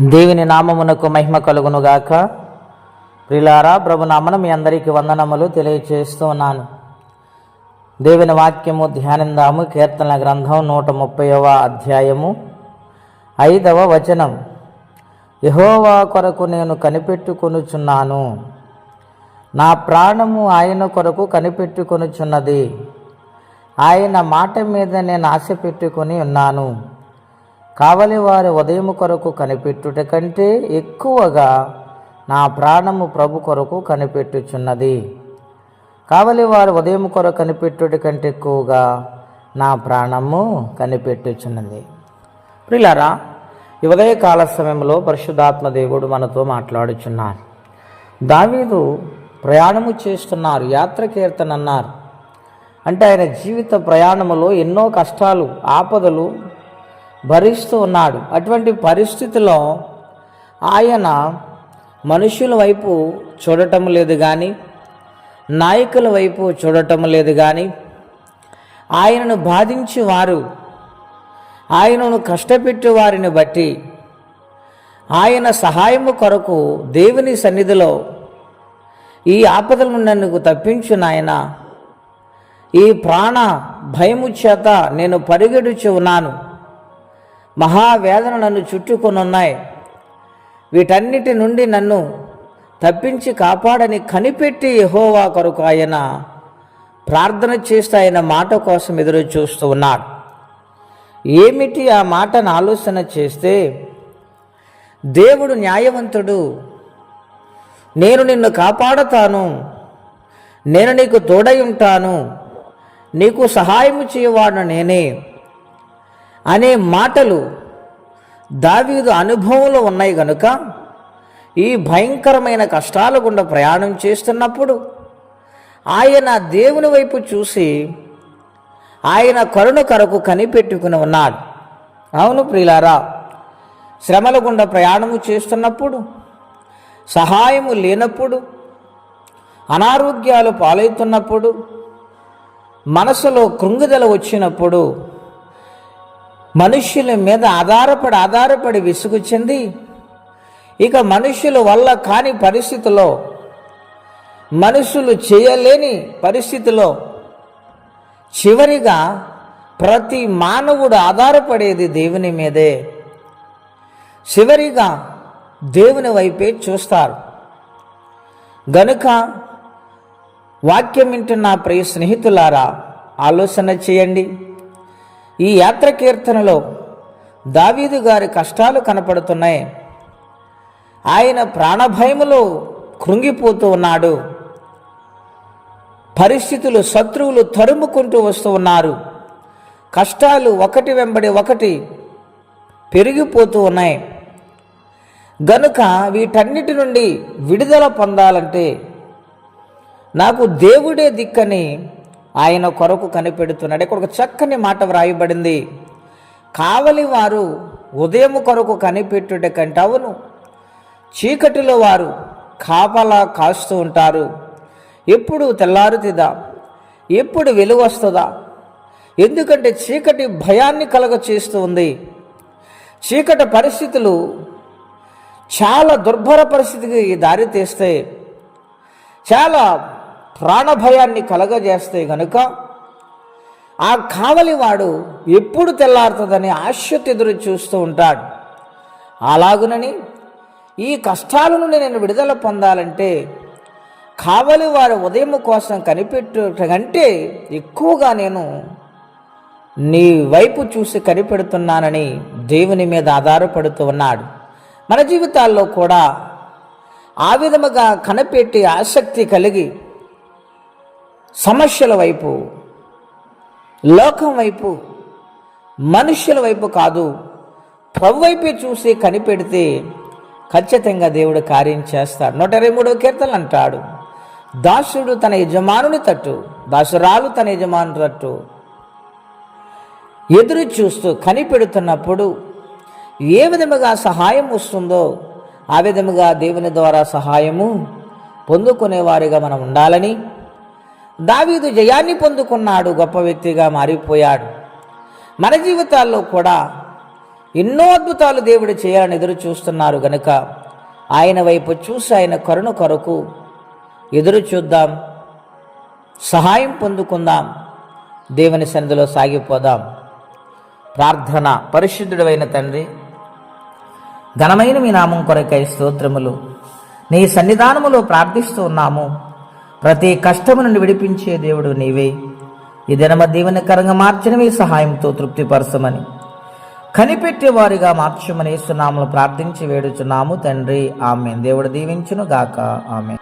దేవుని నామమునకు మహిమ కలుగునుగాక. ప్రిలారా ప్రభునామను మీ అందరికీ వందనములు తెలియచేస్తూ ఉన్నాను. దేవుని వాక్యము ధ్యానిందాము. కీర్తన గ్రంథం నూట ముప్పైవ అధ్యాయము. ఐదవ వచనం. యహోవా కొరకు నేను కనిపెట్టుకొనుచున్నాను. నా ప్రాణము ఆయన కొరకు కనిపెట్టుకొనుచున్నది. ఆయన మాట మీద నేను ఆశ పెట్టుకొని ఉన్నాను. కావలి వారి ఉదయం కొరకు కనిపెట్టుట కంటే ఎక్కువగా నా ప్రాణము ప్రభు కొరకు కనిపెట్టుచున్నది. కావలి వారి ఉదయం కొరకు కనిపెట్టుట కంటే ఎక్కువగా నా ప్రాణము కనిపెట్టుచున్నది. ప్రిలారా ఈ ఉదయకాల సమయంలో పరిశుద్ధాత్మ దేవుడు మనతో మాట్లాడుచున్నారు దావీదు ప్రయాణము చేస్తున్నారు యాత్ర కీర్తన అన్నారు అంటే ఆయన జీవిత ప్రయాణములో ఎన్నో కష్టాలు ఆపదలు భరిస్తూ ఉన్నాడు. అటువంటి పరిస్థితిలో ఆయన మనుషుల వైపు చూడటం లేదు కానీ నాయకుల వైపు చూడటం లేదు కానీ ఆయనను బాధించి వారు ఆయనను కష్టపెట్టే వారిని బట్టి ఆయన సహాయము కొరకు దేవుని సన్నిధిలో ఈ ఆపదల నుండి నన్ను తప్పించు నాయన? ఈ ప్రాణ భయము చేత నేను పరిగెడుచు ఉన్నాను. మహావేదన నన్ను చుట్టుకొనున్నాయి. వీటన్నిటి నుండి నన్ను తప్పించి కాపాడని కనిపెట్టి యహోవా కొరకు ఆయన ప్రార్థన చేస్తూ ఆయన మాట కోసం ఎదురు చూస్తూ ఉన్నాడు. ఏమిటి ఆ మాటను ఆలోచన చేస్తే దేవుడు న్యాయవంతుడు నేను నిన్ను కాపాడతాను నేను నీకు తోడై ఉంటాను నీకు సహాయం చేయవాడు నేనే అనే మాటలు దావీదు అనుభవంలో ఉన్నాయి గనుక ఈ భయంకరమైన కష్టాల గుండా ప్రయాణం చేస్తున్నప్పుడు ఆయన దేవుని వైపు చూసి ఆయన కరుణ కరకు కనిపెట్టుకుని ఉన్నాడు. అవును ప్రియులారా శ్రమల గుండా ప్రయాణము చేస్తున్నప్పుడు సహాయము లేనప్పుడు అనారోగ్యాలు పాలవుతున్నప్పుడు మనసులో కృంగుదల వచ్చినప్పుడు మనుష్యుల మీద ఆధారపడి ఆధారపడి విసుగు చెంది ఇక మనుష్యుల వల్ల కాని పరిస్థితిలో మనుషులు చేయలేని పరిస్థితిలో చివరిగా ప్రతి మానవుడు ఆధారపడేది దేవుని మీదే. చివరిగా దేవుని వైపే చూస్తారు. గనుక వాక్యం వింటున్న ప్రియ స్నేహితులారా ఆలోచన చేయండి. ఈ యాత్ర కీర్తనలో దావీదు గారి కష్టాలు కనపడుతున్నాయి. ఆయన ప్రాణభయములో కృంగిపోతూ ఉన్నాడు. పరిస్థితులు శత్రువులు తరుముకుంటూ వస్తూ ఉన్నారు. కష్టాలు ఒకటి వెంబడి ఒకటి పెరిగిపోతూ ఉన్నాయి. గనుక వీటన్నిటి నుండి విడుదల పొందాలంటే నాకు దేవుడే దిక్కని ఆయన కొరకు కనిపెడుతున్నాడు. ఇక్కడ ఒక చక్కని మాట వ్రాయబడింది. కావలి వారు ఉదయం కొరకు కనిపెట్టుట కంటే అవును. చీకటిలో వారు కాపలా కాస్తూ ఉంటారు. ఎప్పుడు తెల్లారుతుందా? ఎప్పుడు వెలువస్తుందా ఎందుకంటే చీకటి భయాన్ని కలగ చేస్తూ ఉంది. చీకటి పరిస్థితులు చాలా దుర్భర పరిస్థితికి దారి తీస్తాయి. చాలా ప్రాణభయాన్ని కలగజేస్తే గనుక ఆ కావలివాడు ఎప్పుడు తెల్లారుతుందని ఆశ్యత ఎదురు చూస్తూ ఉంటాడు. అలాగునని ఈ కష్టాల నుండి నేను విడుదల పొందాలంటే కావలి వారి ఉదయం కోసం కనిపెట్టుట కంటే ఎక్కువగా నేను నీ వైపు చూసి కనిపెడుతున్నానని దేవుని మీద ఆధారపడుతూ ఉన్నాడు. మన జీవితాల్లో కూడా ఆ విధముగా కనిపెట్టి ఆసక్తి కలిగి సమస్యల వైపు లోకం వైపు మనుష్యుల వైపు కాదు ప్రభు వైపే చూసి కనిపెడితే ఖచ్చితంగా దేవుడు కార్యం చేస్తాడు. నూట ఇరవై మూడవ కీర్తనలు అంటాడు. దాసుడు తన యజమానుని తట్టు దాసురాలు తన యజమాను తట్టు ఎదురు చూస్తూ కనిపెడుతున్నప్పుడు ఏ విధముగా సహాయం వస్తుందో ఆ విధముగా దేవుని ద్వారా సహాయము పొందుకునేవారిగా మనం ఉండాలని దావీదు జయాన్ని పొందుకున్నాడు గొప్ప వ్యక్తిగా మారిపోయాడు. మన జీవితాల్లో కూడా ఎన్నో అద్భుతాలు దేవుడు చేయాలని ఎదురు చూస్తున్నారు గనుక ఆయన వైపు చూసి ఆయన కరుణ కొరకు ఎదురు చూద్దాం సహాయం పొందుకుందాం దేవుని సన్నిధిలో సాగిపోదాం. ప్రార్థన. పరిశుద్ధుడైన తండ్రి ఘనమైన మీ నామం కొరకై స్తోత్రములు. నీ సన్నిధానములో ప్రార్థిస్తూ ఉన్నాము. ప్రతి కష్టము నుండి విడిపించే దేవుడు నీవే. ఈ దినమ దీవెనకరంగా మార్చడమే సహాయంతో తృప్తిపరచమని. కనిపెట్టేవారిగా మార్చమని సునాములు ప్రార్థించి వేడుచున్నాము తండ్రి. ఆమె దేవుడు దీవించును గాక ఆమె